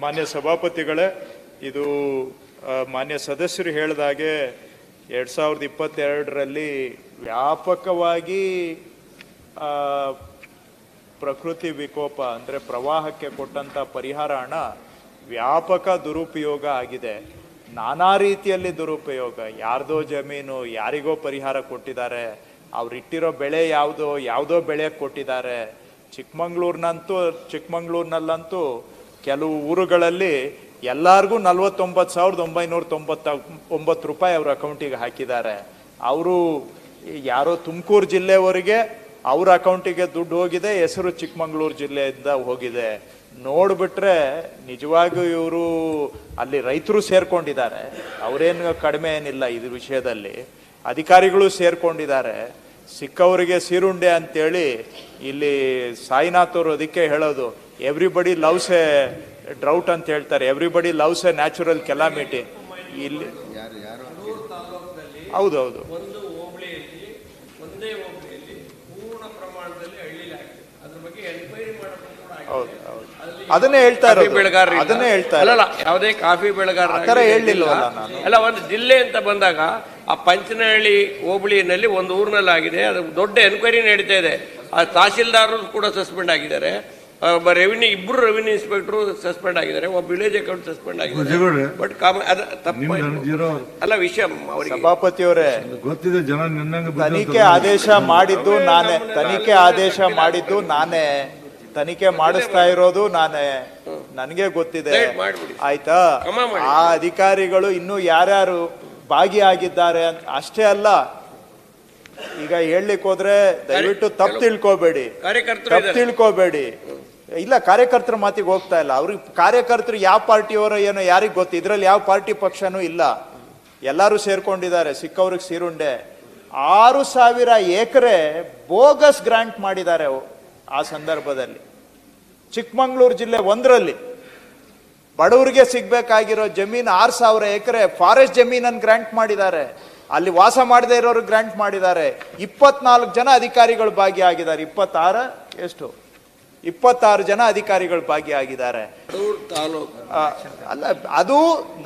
ಮಾನ್ಯ ಸಭಾಪತಿಗಳೇ, ಇದು ಮಾನ್ಯ ಸದಸ್ಯರು ಹೇಳಿದಾಗೆ ಎರಡು ಸಾವಿರದ ಇಪ್ಪತ್ತೆರಡರಲ್ಲಿ ವ್ಯಾಪಕವಾಗಿ ಪ್ರಕೃತಿ ವಿಕೋಪ, ಅಂದರೆ ಪ್ರವಾಹಕ್ಕೆ ಕೊಟ್ಟಂಥ ಪರಿಹಾರ ಹಣ ವ್ಯಾಪಕ ದುರುಪಯೋಗ ಆಗಿದೆ. ನಾನಾ ರೀತಿಯಲ್ಲಿ ದುರುಪಯೋಗ. ಯಾರ್ದೋ ಜಮೀನು ಯಾರಿಗೋ ಪರಿಹಾರ ಕೊಟ್ಟಿದ್ದಾರೆ. ಅವ್ರಿಟ್ಟಿರೋ ಬೆಳೆ ಯಾವುದೋ ಯಾವುದೋ ಬೆಳೆ ಕೊಟ್ಟಿದ್ದಾರೆ. ಚಿಕ್ಕಮಂಗ್ಳೂರಿನಂತೂ, ಚಿಕ್ಕಮಂಗ್ಳೂರ್ನಲ್ಲಂತೂ ಕೆಲವು ಊರುಗಳಲ್ಲಿ ಎಲ್ಲರಿಗೂ ನಲ್ವತ್ತೊಂಬತ್ತು ಸಾವಿರದ ಒಂಬೈನೂರ ತೊಂಬತ್ತ ಒಂಬತ್ತು ರೂಪಾಯಿ ಅವ್ರ ಅಕೌಂಟಿಗೆ ಹಾಕಿದ್ದಾರೆ. ಅವರು ಯಾರೋ ತುಮಕೂರು ಜಿಲ್ಲೆಯವರಿಗೆ ಅವ್ರ ಅಕೌಂಟಿಗೆ ದುಡ್ಡು ಹೋಗಿದೆ, ಹೆಸರು ಚಿಕ್ಕಮಂಗ್ಳೂರು ಜಿಲ್ಲೆಯಿಂದ ಹೋಗಿದೆ. ನೋಡಿಬಿಟ್ರೆ ನಿಜವಾಗಿಯೂ ಇವರು ಅಲ್ಲಿ ರೈತರು ಸೇರ್ಕೊಂಡಿದ್ದಾರೆ. ಅವರೇನು ಕಡಿಮೆ ಏನಿಲ್ಲ ಇದ್ರ ವಿಷಯದಲ್ಲಿ. ಅಧಿಕಾರಿಗಳು ಸೇರ್ಕೊಂಡಿದ್ದಾರೆ. ಸಿಕ್ಕವರಿಗೆ ಸೀರುಂಡೆ ಅಂತೇಳಿ ಇಲ್ಲಿ ಸಾಯಿನಾಥ್ ಅವರು ಅದಕ್ಕೆ ಹೇಳೋದು ಎವ್ರಿಬಡಿ ಲವ್ಸ್ ಎ ಡ್ರೌಟ್ ಅಂತ ಹೇಳ್ತಾರೆ. Everybody loves a natural calamity ಇಲ್ಲಿ ಹೌದೌದು. ಹೌದು ಹೌದು. ಅದನ್ನೇ ಹೇಳ್ತಾ ಇರೋದು. ಬೆಳೆಗಾರರು ಅದನ್ನೇ ಹೇಳ್ತಾ ಅಲ್ಲ ಯಾವುದೇ ಕಾಫಿ ಬೆಳೆಗಾರ ಹೇಳಿಲ್ವಲ್ಲ ನಾನು. ಅಲ್ಲ ಒಂದು ಜಿಲ್ಲೆ ಅಂತ ಬಂದಾಗ ಆ ಪಂಚನಹಳ್ಳಿ ಹೋಬಳಿಯಲ್ಲಿ ಒಂದು ಊರಿನಲ್ಲಾಗಿದೆ. ಅದು ದೊಡ್ಡ ಎನ್ಕ್ವೈರಿ ನಡೀತಾ ಇದೆ. ಆ ತಹಸೀಲ್ದಾರರು ಕೂಡ ಸಸ್ಪೆಂಡ್ ಆಗಿದ್ದಾರೆ. ಒಬ್ಬ ರೆವಿನ್ಯೂ ಇಬ್ಬರು ರೆವಿನ್ಯೂ ಇನ್ಸ್ಪೆಕ್ಟರ್ ಸಸ್ಪೆಂಡ್ ಆಗಿದ್ದಾರೆ. ಒಬ್ಬ ವಿಲೇಜ್ ಅಕೌಂಟ್ ಸಸ್ಪೆಂಡ್ ಆಗಿದೆ ಬಟ್ ಕಾಮ ಅದು ತಪ್ಪು ಅಲ್ಲ ವಿಷಯ ಅವರಿಗೆ. ಸಭಾಪತಿಯವರೇ ಗೊತ್ತಿದೆ ಜನ ನಿನ್ನಂಗೆ ತನಿಖೆ ಆದೇಶ ಮಾಡಿದ್ದು ನಾನೇ. ತನಿಖೆ ಆದೇಶ ಮಾಡಿದ್ದು ನಾನೇ. ತನಿಖೆ ಮಾಡಿಸ್ತಾ ಇರೋದು ನಾನೇ. ನನಗೆ ಗೊತ್ತಿದೆ. ಆಯ್ತಾ? ಆ ಅಧಿಕಾರಿಗಳು ಇನ್ನು ಯಾರ್ಯಾರು ಭಾಗಿಯಾಗಿದ್ದಾರೆ ಅಂತ ಅಷ್ಟೇ ಅಲ್ಲ ಈಗ ಹೇಳಲಿಕ್ಕೆ ಹೋದ್ರೆ ದಯವಿಟ್ಟು ತಪ್ಪು ತಿಳ್ಕೊಬೇಡಿ. ತಪ್ಪು. ತಿಳ್ಕೊಬೇಡಿ. ಇಲ್ಲ ಕಾರ್ಯಕರ್ತರ ಮಾತಿಗೆ ಹೋಗ್ತಾ ಇಲ್ಲ. ಅವ್ರಿಗೆ ಕಾರ್ಯಕರ್ತರು ಯಾವ ಪಾರ್ಟಿಯವರ ಏನೋ ಯಾರಿಗ್ ಗೊತ್ತು ಇದ್ರಲ್ಲಿ ಯಾವ ಪಾರ್ಟಿ ಪಕ್ಷನೂ ಇಲ್ಲ. ಎಲ್ಲರೂ ಸೇರ್ಕೊಂಡಿದ್ದಾರೆ ಸಿಕ್ಕವ್ರಿಗೆ ಸೀರುಂಡೆ. ಆರು ಸಾವಿರ ಎಕರೆ ಬೋಗಸ್ ಗ್ರಾಂಟ್ ಮಾಡಿದ್ದಾರೆ ಆ ಸಂದರ್ಭದಲ್ಲಿ. ಚಿಕ್ಕಮಂಗ್ಳೂರು ಜಿಲ್ಲೆ ಒಂದರಲ್ಲಿ. ಬಡವರಿಗೆ ಸಿಗಬೇಕಾಗಿರೋ ಜಮೀನು ಆರು ಸಾವಿರ ಎಕರೆ ಫಾರೆಸ್ಟ್ ಜಮೀನನ್ನು ಗ್ರ್ಯಾಂಟ್ ಮಾಡಿದ್ದಾರೆ. ಅಲ್ಲಿ ವಾಸ ಮಾಡದೇ ಇರೋರು ಗ್ರ್ಯಾಂಟ್ ಮಾಡಿದ್ದಾರೆ. ಇಪ್ಪತ್ನಾಲ್ಕು ಜನ ಅಧಿಕಾರಿಗಳು ಭಾಗಿಯಾಗಿದ್ದಾರೆ. ಇಪ್ಪತ್ತಾರ? ಎಷ್ಟು? ಇಪ್ಪತ್ತಾರು ಜನ ಅಧಿಕಾರಿಗಳು ಭಾಗಿಯಾಗಿದ್ದಾರೆ. ಅಲ್ಲ ಅದು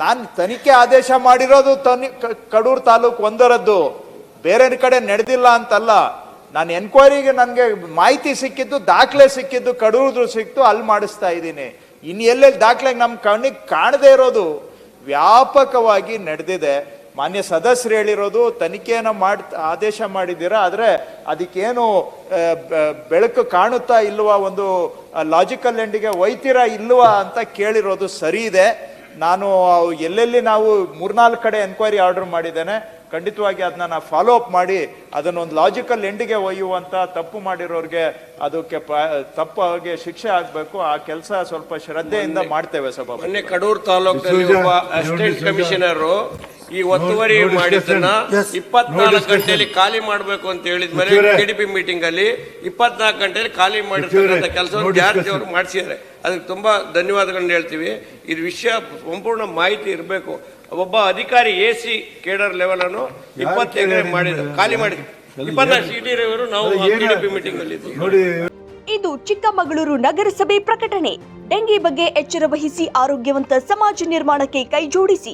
ನಾನು ತನಿಖೆ ಆದೇಶ ಮಾಡಿರೋದು ತನಿ ಕಡೂರು ತಾಲೂಕು ಒಂದರದ್ದು. ಬೇರೆ ಕಡೆ ನಡೆದಿಲ್ಲ ಅಂತಲ್ಲ. ನಾನು ಎನ್ಕ್ವೈರಿಗೆ ನನಗೆ ಮಾಹಿತಿ ಸಿಕ್ಕಿದ್ದು ದಾಖಲೆ ಸಿಕ್ಕಿದ್ದು ಕಡೂರದ್ರು ಸಿಕ್ತು ಅಲ್ಲಿ ಮಾಡಿಸ್ತಾ ಇದ್ದೀನಿ. ಇನ್ನು ಎಲ್ಲೆಲ್ಲಿ ದಾಖಲೆ ನಮ್ಮ ಕಣ್ಣಿಗೆ ಕಾಣದೇ ಇರೋದು ವ್ಯಾಪಕವಾಗಿ ನಡೆದಿದೆ. ಮಾನ್ಯ ಸದಸ್ಯರು ಹೇಳಿರೋದು, ತನಿಖೆಯನ್ನು ಮಾಡಿ, ಆದೇಶ ಮಾಡಿದ್ದೀರಾ, ಆದರೆ ಅದಕ್ಕೇನು ಬೆಳಕು ಕಾಣುತ್ತಾ ಇಲ್ವಾ, ಒಂದು ಲಾಜಿಕಲ್ ಎಂಡಿಗೆ ಒಯ್ತೀರಾ ಇಲ್ವಾ ಅಂತ ಕೇಳಿರೋದು ಸರಿ ಇದೆ. ನಾನು ಎಲ್ಲೆಲ್ಲಿ ನಾವು ಮೂರ್ನಾಲ್ಕು ಕಡೆ ಎನ್ಕ್ವೈರಿ ಆರ್ಡರ್ ಮಾಡಿದ್ದೇನೆ ಖಂಡಿತವಾಗಿ ಅದನ್ನ ನಾನು ಫಾಲೋ ಅಪ್ ಮಾಡಿ ಅದನ್ನೊಂದು ಲಾಜಿಕಲ್ ಎಂಡಿಗೆ ಒಯ್ಯುವಂತ ತಪ್ಪು ಮಾಡಿರೋರಿಗೆ ಅದಕ್ಕೆ ಪ- ತಪ್ಪಾಗಿ ಶಿಕ್ಷೆ ಆಗಬೇಕು ಆ ಕೆಲಸ ಸ್ವಲ್ಪ ಶ್ರದ್ಧೆಯಿಂದ ಮಾಡ್ತೇವೆ ಸಭಾಪತಿ ಕಡೂರು ತಾಲೂಕಿನಲ್ಲಿ ಒಬ್ಬ ಅಸಿಸ್ಟೆಂಟ್. ಕಮಿಷನರ್ ಈ ಒತ್ತುವರಿ ಮಾಡಿದ್ದನ್ನ. ಇಪ್ಪತ್ನಾಲ್ಕು ಗಂಟೆಯಲ್ಲಿ ಖಾಲಿ ಮಾಡಬೇಕು ಅಂತ ಹೇಳಿದ್ಮೇಲೆ ಮೇಲೆ ಕೆಡಿಪಿ ಮೀಟಿಂಗ್ ಅಲ್ಲಿ ಇಪ್ಪತ್ನಾಲ್ಕು ಗಂಟೆಯಲ್ಲಿ ಖಾಲಿ ಮಾಡಿರ್ತಕ್ಕಂಥ ಅಂತ ಕೆಲಸವನ್ನು ಜಾರ್ಜ್. ಅವರು ಮಾಡಿಸಿದ್ದಾರೆ. ಅದಕ್ಕೆ ತುಂಬಾ ಧನ್ಯವಾದಗಳನ್ನ ಹೇಳ್ತೀವಿ. ಇದು ವಿಷಯ ಸಂಪೂರ್ಣ ಮಾಹಿತಿ ಇರಬೇಕು. ಒಬ್ಬ ಅಧಿಕಾರಿ ಎ ಸಿ ಕೇಡರ್ ಲೆವೆಲ್ ಅನ್ನು ಇಪ್ಪತ್ತು ಎಕರೆ ಮಾಡಿದ್ರು ಖಾಲಿ ಮಾಡಿ ಅದು ಇಪ್ಪತ್ನಾಲ್ಕು? ಸಿ ನಾವು ಟಿಡಿಪಿ ಮೀಟಿಂಗ್ ಅಲ್ಲಿ ನೋಡಿ ಇದು ಚಿಕ್ಕಮಗಳೂರು ನಗರಸಭೆ ಪ್ರಕಟಣೆ. ಡೆಂಗಿ ಬಗ್ಗೆ ಎಚ್ಚರ ವಹಿಸಿ ಆರೋಗ್ಯವಂತ ಸಮಾಜ ನಿರ್ಮಾಣಕ್ಕೆ ಕೈಜೋಡಿಸಿ.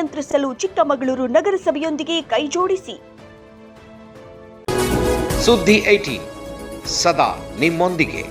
ನಿಯಂತ್ರಿಸಲು ಚಿಕ್ಕಮಗಳೂರು ನಗರಸಭೆಯೊಂದಿಗೆ ಕೈಜೋಡಿಸಿ ಸುದ್ದಿ ಐಟಿ ಸದಾ ನಿಮ್ಮೊಂದಿಗೆ.